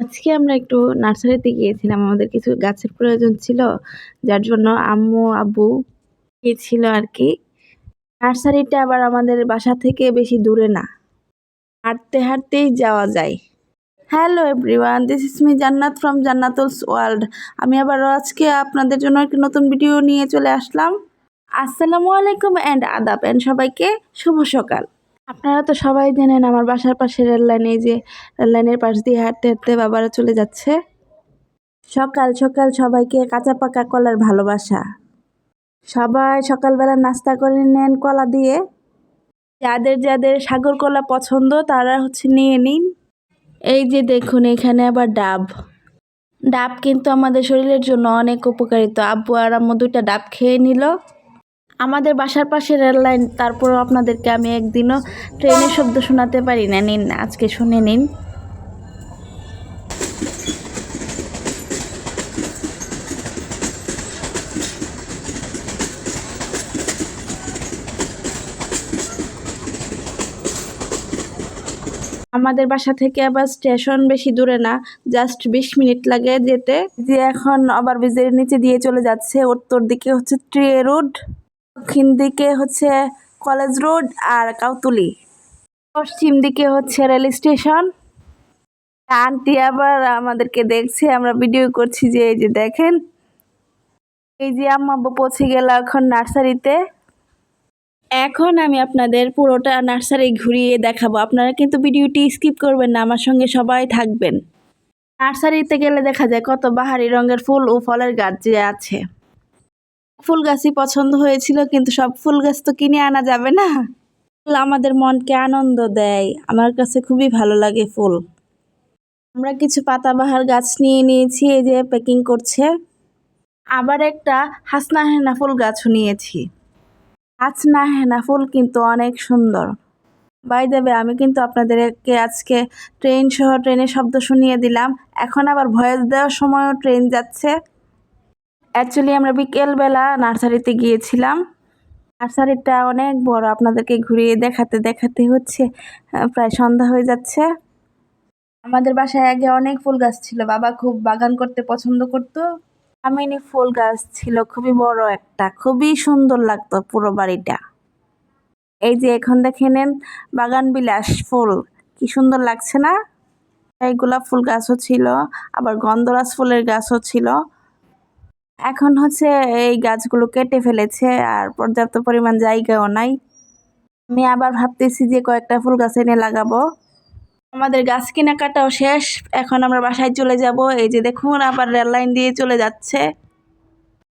আজকে আমরা একটু নার্সারিতে গিয়েছিলাম, আমাদের কিছু গাছের প্রয়োজন ছিল, যার জন্য আম্মু, আব্বু গিয়েছিল আর কি নার্সারিটা আবার আমাদের বাসা থেকে বেশি দূরে না। হাঁটতে হাঁটতেই যাওয়া যায়। Hello everyone this is me Jannat from Jannatul's world আমি আবার আজকে আপনাদের জন্য একটি নতুন ভিডিও নিয়ে চলে আসলাম। আসসালামু আলাইকুম অ্যান্ড আদাব অ্যান্ড সবাইকে শুভ সকাল। আপনারা তো সবাই জানেন আমার বাসার পাশে রেল লাইনে যে রেল লাইনের পাশ দিয়ে হাঁটতে হাঁটতে বাবারা চলে যাচ্ছে। সকাল সকাল সবাইকে কাঁচা পাকা কলার ভালোবাসা। সবাই সকালবেলা নাস্তা করে নেন কলা দিয়ে। যাদের যাদের সাগর কলা পছন্দ তারা হচ্ছে নিয়ে নিন। এই যে দেখুন, এখানে আবার ডাব। ডাব কিন্তু আমাদের শরীরের জন্য অনেক উপকারিত। আব্বু আর আম্মু দুইটা ডাব খেয়ে নিল। আমাদের বাসার পাশে রেল লাইন, তারপরও আপনাদেরকে আমি একদিনও ট্রেনের শব্দ শোনাতে পারি না। নিন, আজকে শুনে নিন। আমাদের বাসা থেকে আবার স্টেশন বেশি দূরে না, জাস্ট বিশ মিনিট লাগে যেতে। যে এখন আবার ব্রিজের নিচে দিয়ে চলে যাচ্ছে উত্তর দিকে হচ্ছে ট্রে রোড। দক্ষিণ দিকে হচ্ছে কলেজ রোড আর কাউতুলি। পশ্চিম দিকে হচ্ছে রেল স্টেশন। আন্টি আবার আমাদেরকে দেখছে, আমরা ভিডিও করছি যে এই যে দেখেন। এই যে আম্মা পৌঁছে গেল এখন নার্সারিতে। এখন আমি আপনাদের পুরোটা নার্সারি ঘুরিয়ে দেখাবো। আপনারা কিন্তু ভিডিওটি স্কিপ করবেন না, আমার সঙ্গে সবাই থাকবেন। নার্সারিতে গেলে দেখা যায় কত বাহারি রঙের ফুল ও ফলের গাছ যে আছে। ফুল গাছই পছন্দ হয়েছিল, কিন্তু সব ফুল গাছ তো কিনে আনা যাবে না। ফুল আমাদের মনকে আনন্দ দেয়, আমার কাছে খুবই ভালো লাগে ফুল। আমরা কিছু পাতাবাহার গাছ নিয়ে নিয়েছি, এই যে প্যাকিং করছে। আবার একটা হাসনা হেনা ফুল গাছও নিয়েছি। হাসনা হেনা ফুল কিন্তু অনেক সুন্দর। বাই দেবে আমি কিন্তু আপনাদেরকে আজকে ট্রেন সহ ট্রেনের শব্দ শুনিয়ে দিলাম। এখন আবার ভয়েস দেওয়ার সময়ও ট্রেন যাচ্ছে। অ্যাকচুয়ালি আমরা বিকেলবেলা নার্সারিতে গিয়েছিলাম। নার্সারিটা অনেক বড়, আপনাদেরকে ঘুরিয়ে দেখাতে দেখাতে হচ্ছে প্রায় সন্ধ্যা হয়ে যাচ্ছে। আমাদের বাসায় আগে অনেক ফুল গাছ ছিল, বাবা খুব বাগান করতে পছন্দ করতো। আমিনি ফুল গাছ ছিল, খুবই বড় একটা, খুবই সুন্দর লাগতো পুরো বাড়িটা। এই যে এখন দেখে নেন বাগান বিলাস ফুল, কি সুন্দর লাগছে না? এই গোলাপ ফুল গাছও ছিল, আবার গন্ধরাজ ফুলের গাছও ছিল। এখন হচ্ছে এই গাছগুলো কেটে ফেলেছে আর পর্যাপ্ত পরিমাণ জায়গাও নাই। আমি আবার ভাবতেছি যে কয়েকটা ফুল গাছ এনে লাগাবো। আমাদের গাছ কেনাকাটাও শেষ। এখন আমরা বাসায় চলে যাব। এই যে দেখুন, আবার রেল লাইন দিয়ে চলে যাচ্ছে।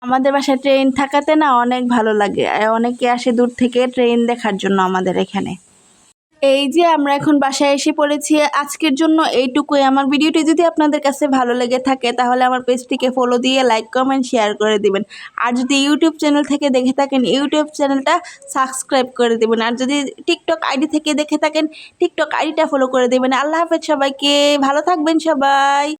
আমাদের বাসায় ট্রেন থাকাতে না অনেক ভালো লাগে। অনেকে আসে দূর থেকে ট্রেন দেখার জন্য আমাদের এখানে। এই যে আমরা এখন বাসায় এসে পড়েছি, আজকের জন্য এইটুকুই। আমার ভিডিওটি যদি আপনাদের কাছে ভালো লেগে থাকে, তাহলে আমার পেজটিকে ফলো দিয়ে লাইক কমেন্ট শেয়ার করে দিবেন। আর যদি ইউটিউব চ্যানেল থেকে দেখে থাকেন, ইউটিউব চ্যানেলটা সাবস্ক্রাইব করে দেবেন। আর যদি টিকটক আইডি থেকে দেখে থাকেন টিকটক আইডিটা ফলো করে দেবেন। আল্লাহ হাফেজ সবাইকে। ভালো থাকবেন সবাই।